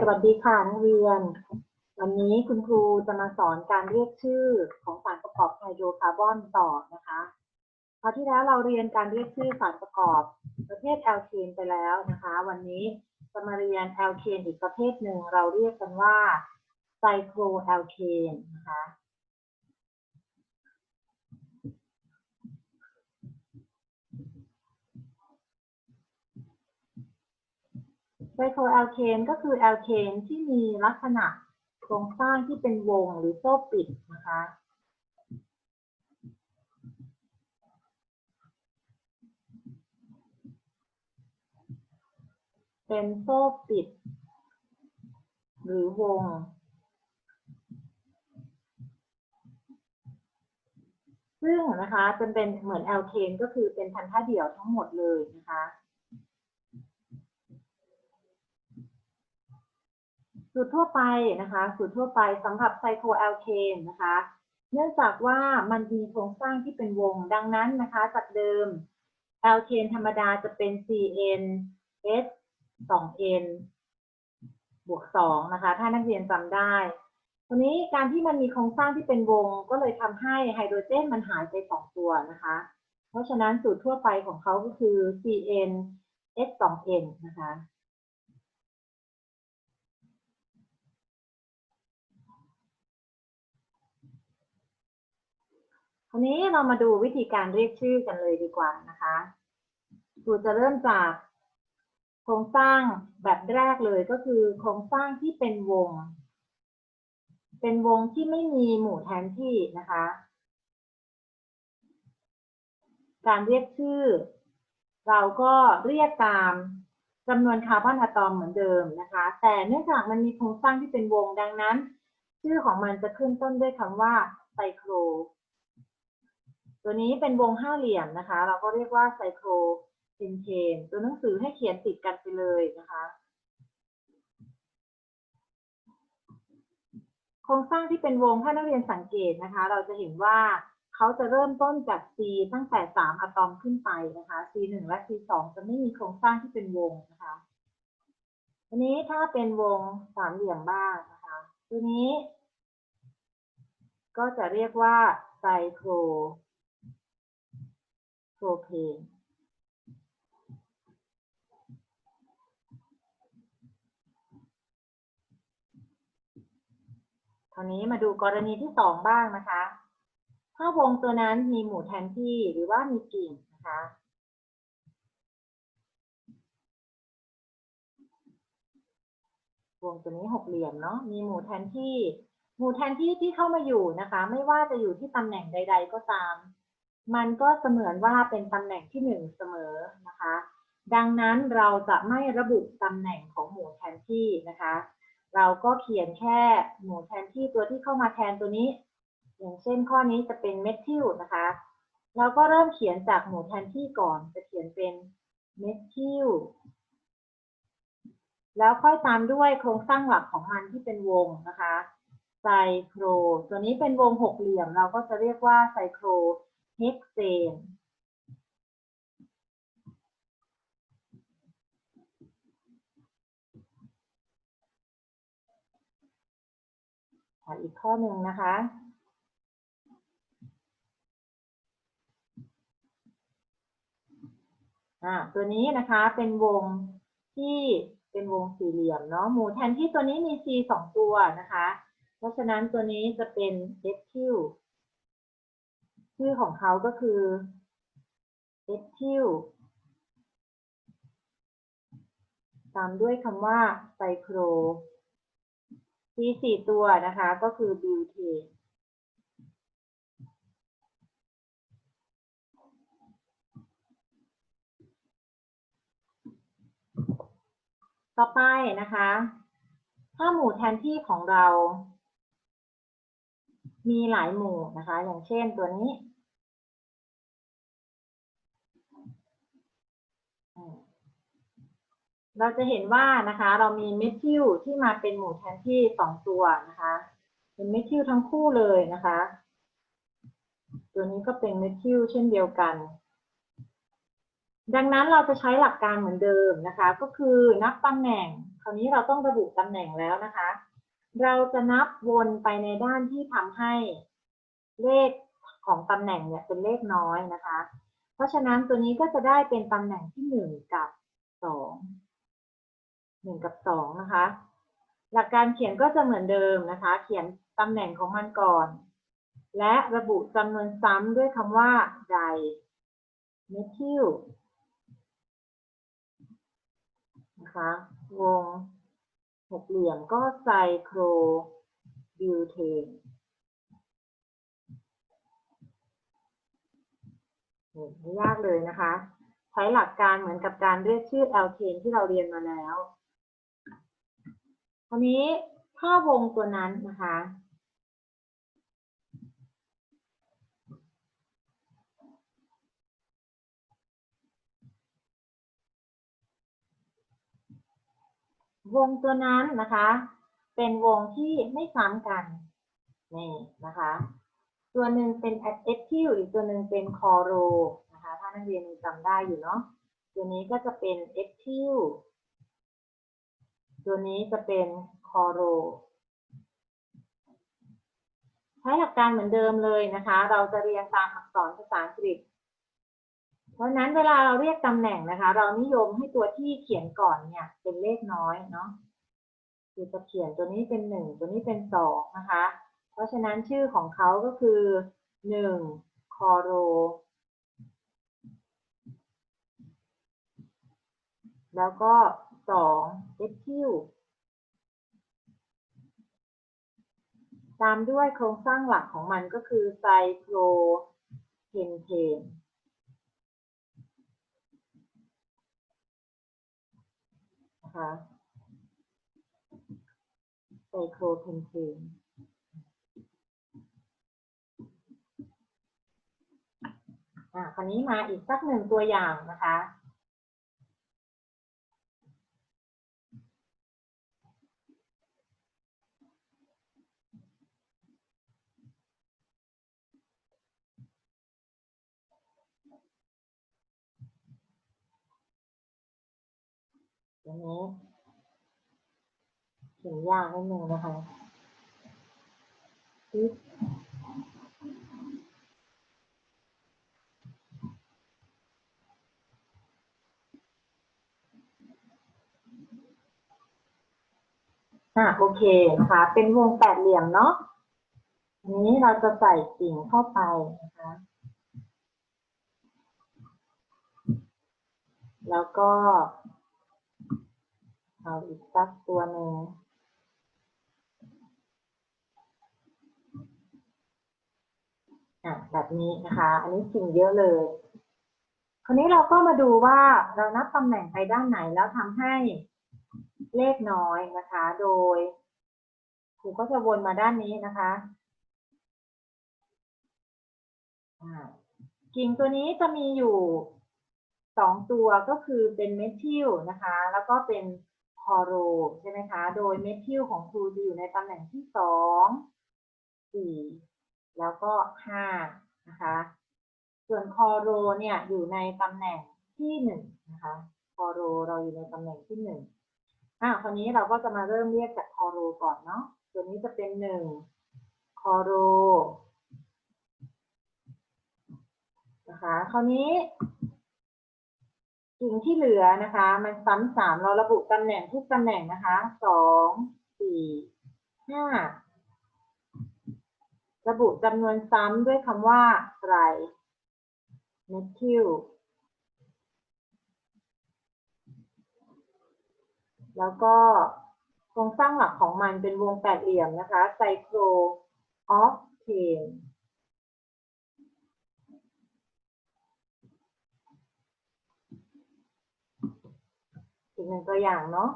สวัสดีค่ะนักเรียน วันนี้คุณครูจะมาสอนการเรียกชื่อของสารประกอบไฮโดรคาร์บอนต่อนะคะคราวที่แล้วเราเรียนการเรียกชื่อสารประกอบประเภทแอลเคนไปแล้วนะคะ วันนี้จะมาเรียนแอลเคนอีกประเภทหนึ่งเราเรียกกันว่าไซโครแอลเคนนะคะ ไซโคแอลเคนก็คือแอลเคนที่มีลักษณะโครงสร้างที่เป็นวงหรือโซ่ปิดนะคะเป็นโซ่ปิด หรือวง ซึ่งนะคะจะเป็นเหมือนแอลเคนก็คือเป็นพันธะเดี่ยวทั้งหมดเลยนะคะ สูตรทั่วไปนะคะ สูตรทั่วไปสำหรับไซโคแอลเคนนะคะ เนื่องจากว่ามันมีโครงสร้างที่เป็นวง ดังนั้นนะคะ จากเดิมแอลเคนธรรมดาจะเป็น CN S 2N บวก2นะคะ ถ้านักเรียนจำได้ทีนี้การที่มันมีโครงสร้างที่เป็นวง ก็เลยทำให้ไฮโดรเจนมันหายไปสองตัวนะคะ เพราะฉะนั้นสูตรทั่วไปของเขาก็คือ CN S 2N นะคะ ทีนี้เรามาดูวิธีการเรียกชื่อกันเลยดีกว่านะคะครูจะเริ่มจากโครงสร้างแบบแรกเลยก็คือโครงสร้างที่เป็นวง เป็นวงที่ไม่มีหมู่แทนที่นะคะ การเรียกชื่อ เราก็เรียกตามจำนวนคาร์บอนอะตอมเหมือนเดิมนะคะ แต่เนื่องจากมันมีโครงสร้างที่เป็นวงดังนั้น ชื่อของมันจะขึ้นต้นด้วยคำว่าไซโคร ตัวนี้เป็นวงห้าเหลี่ยมนะคะ เราก็เรียกว่าไซโครเพนเทนตัวหนังสือให้เขียนติดกันไปเลยนะคะ โครงสร้างที่เป็นวงถ้านักเรียนสังเกตนะคะ เราจะเห็นว่าเขาจะเริ่มต้นจาก C ตั้งแต่ 3 อะตอมขึ้นไปนะคะ C 1 และ C 2จะไม่มีโครงสร้างที่เป็นวงนะคะทีนี้ถ้าเป็นวงสามเหลี่ยมบ้างนะคะ ตัวนี้ ก็จะเรียกว่าไซโคร โพรเพนคราวนี้มาดูกรณีที่สองบ้างนะคะ ถ้าวงตัวนั้นมีหมู่แทนที่หรือว่ามีกิ่งนะคะวงตัวนี้หกเหลี่ยมเนาะ มีหมู่แทนที่ หมู่แทนที่ที่เข้ามาอยู่นะคะ ไม่ว่าจะอยู่ที่ตำแหน่งใด ๆ ก็ตาม มันก็เสมือนว่าเป็นตำแหน่งที่หนึ่งเสมอนะคะ ดังนั้นเราจะไม่ระบุตำแหน่งของหมู่แทนที่นะคะ เราก็เขียนแค่หมู่แทนที่ตัวที่เข้ามาแทนตัวนี้ อย่างเช่นข้อนี้จะเป็นเมทิลนะคะ เราก็เริ่มเขียนจากหมู่แทนที่ก่อนจะเขียนเป็นเมทิลแล้วค่อยตามด้วยโครงสร้างหลักของมันที่เป็นวงนะคะไซโคร ตัวนี้เป็นวงหกเหลี่ยม เราก็จะเรียกว่าไซโคร เฮกเซนอีกข้อหนึ่งนะคะอ่าตัวนี้นะคะเป็นวงที่เป็นวงสี่เหลี่ยมเนาะหมู่แทนที่ตัวนี้มี C สองตัวนะคะ เพราะฉะนั้นตัวนี้จะเป็น S Q ชื่อของเขาก็คือ S Q ตามด้วยคำว่าไซโคร C สี่ตัวนะคะก็คือบิวเทนต่อไปนะคะ ถ้าหมู่แทนที่ของเรา มีหลายหมู่นะคะ อย่างเช่นตัวนี้เราจะเห็นว่านะคะ เรามีเมทิลที่มาเป็นหมู่แทนที่สองตัวนะคะ เป็นเมทิลทั้งคู่เลยนะคะ ตัวนี้ก็เป็นเมทิลเช่นเดียวกัน ดังนั้นเราจะใช้หลักการเหมือนเดิมนะคะ ก็คือนับตำแหน่ง คราวนี้เราต้องระบุตำแหน่งแล้วนะคะ เราจะนับวนไปในด้านที่ทำให้เลขของตำแหน่งเนี่ยเป็นเลขน้อยนะคะ เพราะฉะนั้นตัวนี้ก็จะได้เป็นตำแหน่งที่หนึ่งกับสองหนึ่งกับสองนะคะ หลักการเขียนก็จะเหมือนเดิมนะคะ เขียนตำแหน่งของมันก่อน และระบุจำนวนซ้ำด้วยคำว่าไดเมทิลนะคะวง หกเหลี่ยมก็ไซโครบิวเทนไม่ยากเลยนะคะ ใช้หลักการเหมือนกับการเรียกชื่อแอลเคนที่เราเรียนมาแล้วคราวนี้ถ้าวงตัวนั้นนะคะ วงตัวนั้นนะคะ เป็นวงที่ไม่ซ้ำกันนี่นะคะ ตัวหนึ่งเป็นเอทิอีกตัวหนึ่งเป็นคอโรนะคะ ถ้านักเรียนจำได้อยู่เนาะตัวนี้ก็จะเป็นเอทิตัวนี้จะเป็นคอโรใช้หลักการเหมือนเดิมเลยนะคะ เราจะเรียงตามอักษรภาษาอังกฤษ เพราะนั้นเวลาเราเรียกตำแหน่งนะคะ เรานิยมให้ตัวที่เขียนก่อนเนี่ย เป็นเลขน้อยเนาะคือจะเขียนตัวนี้เป็นหนึ่งตัวนี้เป็นสองนะคะ เพราะฉะนั้นชื่อของเขาก็คือหนึ่งคอโร แล้วก็สองเอทิลตามด้วยโครงสร้างหลักของมันก็คือไซโครเพนเทน นะคะไซโครเพนเทนอ่าคราวนี้มาอีกสักหนึ่งตัวอย่างนะคะ ตัว นี้เขียนยากนิดนึงนะคะปึ๊บอะโอเคนะคะ เป็นวงแปดเหลี่ยมเนาะอันนี้เราจะใส่สิ่งเข้าไปนะคะ แล้วก็ เอาอีกสักตัวหนึ่งอะแบบนี้นะคะ อันนี้สิ่งเยอะเลย คราวนี้เราก็มาดูว่าเรานับตำแหน่งไปด้านไหนแล้วทำให้เลขน้อยนะคะ โดยครูก็จะวนมาด้านนี้นะคะกิ่งตัวนี้จะมีอยู่สองตัวก็คือเป็นเมทิลนะคะ แล้วก็เป็น คอโรใช่ไหมคะ โดยเมทิลของครูจะอยู่ในตำแหน่งที่สองสี่แล้วก็ห้านะคะ ส่วนคอโรเนี่ยอยู่ในตำแหน่งที่หนึ่งนะคะ คอโรเราอยู่ในตำแหน่งที่หนึ่งอะคราวนี้เราก็จะมาเริ่มเรียกจากคอโรก่อนเนาะ ตัวนี้จะเป็นหนึ่งคอโรนะคะ คราวนี้ สิ่งที่เหลือนะคะ มันซ้ำสามเราระบุตำแหน่งทุกตำแหน่งนะคะสองสี่ห้าระบุจำนวนซ้ำด้วยคำว่าไตรเมทิลแล้วก็โครงสร้างหลักของมันเป็นวงแปดเหลี่ยมนะคะไซโครออฟเทน กหนึ่งตัวอย่างเนาะ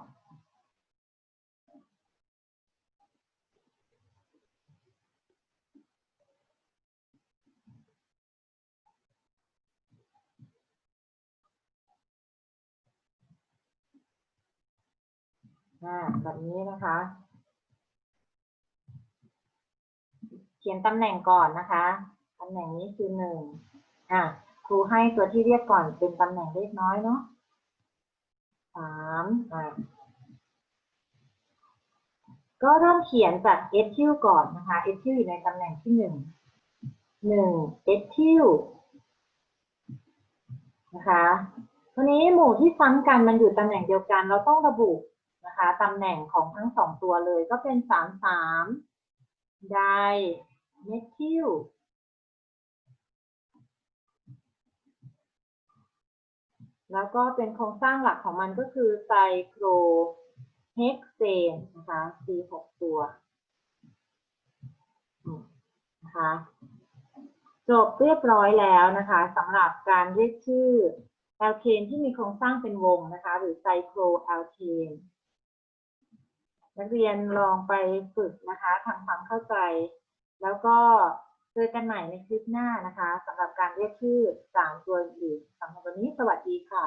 อ่าแบบนี้นะคะ เขียนตำแหน่งก่อนนะคะ ตำแหน่งนี้คือหนึ่งอ่าครูให้ตัวที่เรียกก่อนเป็นตำแหน่งเล็กน้อยเนาะ สามอ่าก็เริ่มเขียนจากเอทิลก่อนนะคะเอทิลอยู่ในตำแหน่งที่หนึ่งหนึ่งเอทิลนะคะทีนี้หมู่ที่ซ้ำกันมันอยู่ตำแหน่งเดียวกัน เราต้องระบุนะคะตำแหน่งของทั้งสองตัวเลยก็เป็นสามสามไดเมทิล แล้วก็เป็นโครงสร้างหลักของมันก็คือไซโครเฮกเซนนะคะ C6 ตัวนะคะจบเรียบร้อยแล้วนะคะสำหรับการเรียกชื่อแอลเคนที่มีโครงสร้างเป็นวงนะคะ หรือไซโครแอลเคนนักเรียนลองไปฝึกนะคะทำความเข้าใจ แล้วก็ เจอกันใหม่ในคลิปหน้านะคะสำหรับการเรียกชื่อสามตัวอื่นสำหรับวันนี้สวัสดีค่ะ